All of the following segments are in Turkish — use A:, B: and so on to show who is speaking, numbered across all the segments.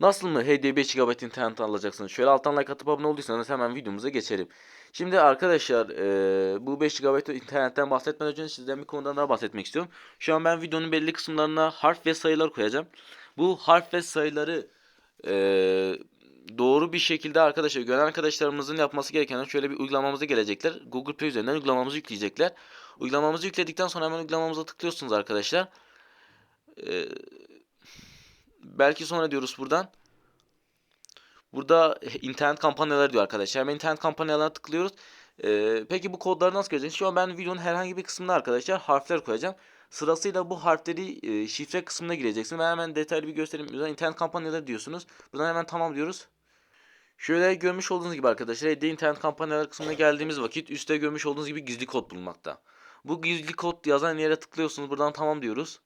A: Nasıl mı HD 5 GB internet alacaksınız? Şöyle alttan like atıp abone olduysanız hemen videomuza geçelim. Şimdi arkadaşlar eee, bu 5 GB internetten bahsetmeden önce sizden bir konudan daha bahsetmek istiyorum. Şu an ben videonun belli kısımlarına harf ve sayılar koyacağım. Bu harf ve sayıları eee, doğru bir şekilde arkadaşlar gören arkadaşlarımızın yapması gereken şöyle bir uygulamamıza gelecekler. Google Play üzerinden uygulamamızı yükleyecekler. Uygulamamızı yükledikten sonra hemen uygulamamıza tıklıyorsunuz arkadaşlar. Eee, belki sonra diyoruz buradan. Burada internet kampanyaları diyor arkadaşlar. Hemen internet kampanyalarına tıklıyoruz. Ee, peki bu kodları nasıl göreceğiz? Şu an ben videonun herhangi bir kısmına arkadaşlar harfler koyacağım. Sırasıyla bu harfleri e, şifre kısmına gireceksin. Ben hemen detaylı bir göstereyim. Buradan internet kampanyaları diyorsunuz. Buradan hemen tamam diyoruz. Şöyle görmüş olduğunuz gibi arkadaşlar Hediye internet kampanyaları kısmına geldiğimiz vakit üstte görmüş olduğunuz gibi gizli kod bulunmakta. Bu gizli kod yazan yere tıklıyorsunuz. Buradan tamam diyoruz.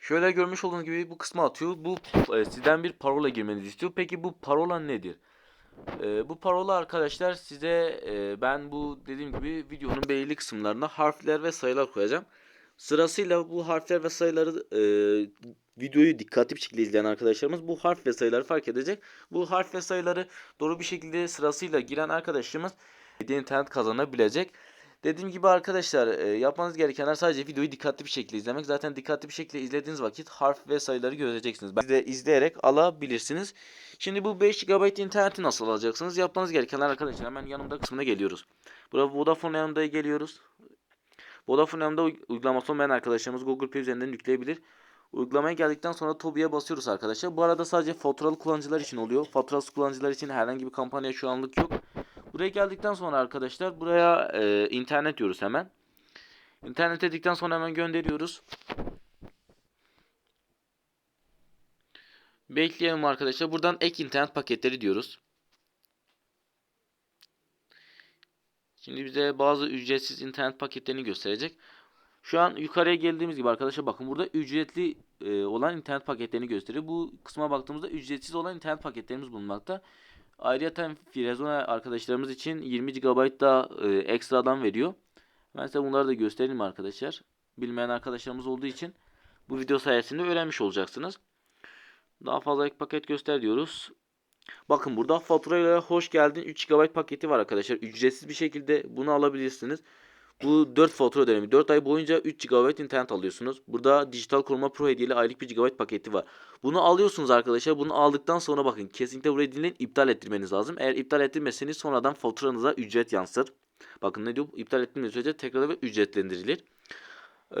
A: Şöyle görmüş olduğunuz gibi bu kısma atıyor. Bu e, sizden bir parola girmenizi istiyor. Peki bu parola nedir? E, bu parola arkadaşlar size e, ben bu dediğim gibi videonun belirli kısımlarına harfler ve sayılar koyacağım. Sırasıyla bu harfler ve sayıları e, videoyu dikkatli bir şekilde izleyen arkadaşlarımız bu harf ve sayıları fark edecek. Bu harf ve sayıları doğru bir şekilde sırasıyla giren arkadaşımız hediye internet kazanabilecek. Dediğim gibi arkadaşlar e, yapmanız gerekenler sadece videoyu dikkatli bir şekilde izlemek. Zaten dikkatli bir şekilde izlediğiniz vakit harf ve sayıları göreceksiniz. Siz de izleyerek alabilirsiniz. Şimdi bu 5 GB interneti nasıl alacaksınız? Yapmanız gerekenler arkadaşlar hemen yanımda kısmına geliyoruz. Burada Vodafone yanımda geliyoruz. Vodafone yanımda uy- uygulaması olmayan arkadaşlarımız Google Play üzerinden yükleyebilir. Uygulamaya geldikten sonra Tobi'ye basıyoruz arkadaşlar. Bu arada sadece faturalı kullanıcılar için oluyor. Faturasız kullanıcılar için herhangi bir kampanya şu anlık yok. Buraya geldikten sonra arkadaşlar buraya e, internet diyoruz hemen. İnternet dedikten sonra hemen gönderiyoruz. Bekleyelim arkadaşlar. Buradan ek internet paketleri diyoruz. Şimdi bize bazı ücretsiz internet paketlerini gösterecek. Şu an yukarıya geldiğimiz gibi arkadaşlar bakın burada ücretli e, olan internet paketlerini gösteriyor. Bu kısma baktığımızda ücretsiz olan internet paketlerimiz bulunmakta. Ayrıca Frezona arkadaşlarımız için 20 GB da e, ekstradan veriyor. Ben size bunları da göstereyim arkadaşlar. Bilmeyen arkadaşlarımız olduğu için bu video sayesinde öğrenmiş olacaksınız. Daha fazla ek paket göster diyoruz. Bakın burada faturayla hoş geldin 3 GB paketi var arkadaşlar. Ücretsiz bir şekilde bunu alabilirsiniz. Bu 4 fatura dönemi. 4 ay boyunca 3 GB internet alıyorsunuz. Burada Dijital Koruma Pro hediyeli aylık 1 GB paketi var. Bunu alıyorsunuz arkadaşlar. Bunu aldıktan sonra bakın kesinlikle burayı dinleyin iptal ettirmeniz lazım. Eğer iptal ettirmezseniz sonradan faturanıza ücret yansır. Bakın ne diyor? İptal ettirmeniz sürece tekrar ve ücretlendirilir. Ee,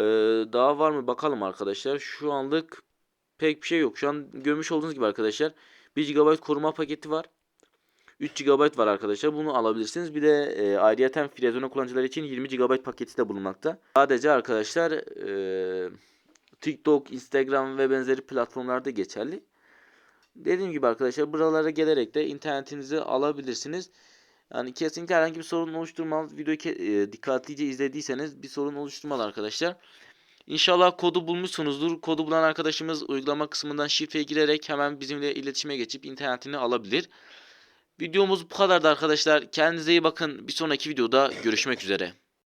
A: daha var mı bakalım arkadaşlar. Şu anlık pek bir şey yok. Şu an görmüş olduğunuz gibi arkadaşlar 1 GB koruma paketi var. 3 GB var arkadaşlar. Bunu alabilirsiniz. Bir de e, ayrıyeten Frezona kullanıcılar için 20 GB paketi de bulunmakta. Sadece arkadaşlar e, TikTok, Instagram ve benzeri platformlarda geçerli. Dediğim gibi arkadaşlar buralara gelerek de internetinizi alabilirsiniz. Yani kesinlikle herhangi bir sorun oluşturmaz. Videoyu e, dikkatlice izlediyseniz bir sorun oluşturmaz arkadaşlar. İnşallah kodu bulmuşsunuzdur. Kodu bulan arkadaşımız uygulama kısmından şifreye girerek hemen bizimle iletişime geçip internetini alabilir. Videomuz bu kadardı arkadaşlar. Kendinize iyi bakın. Bir sonraki videoda görüşmek üzere.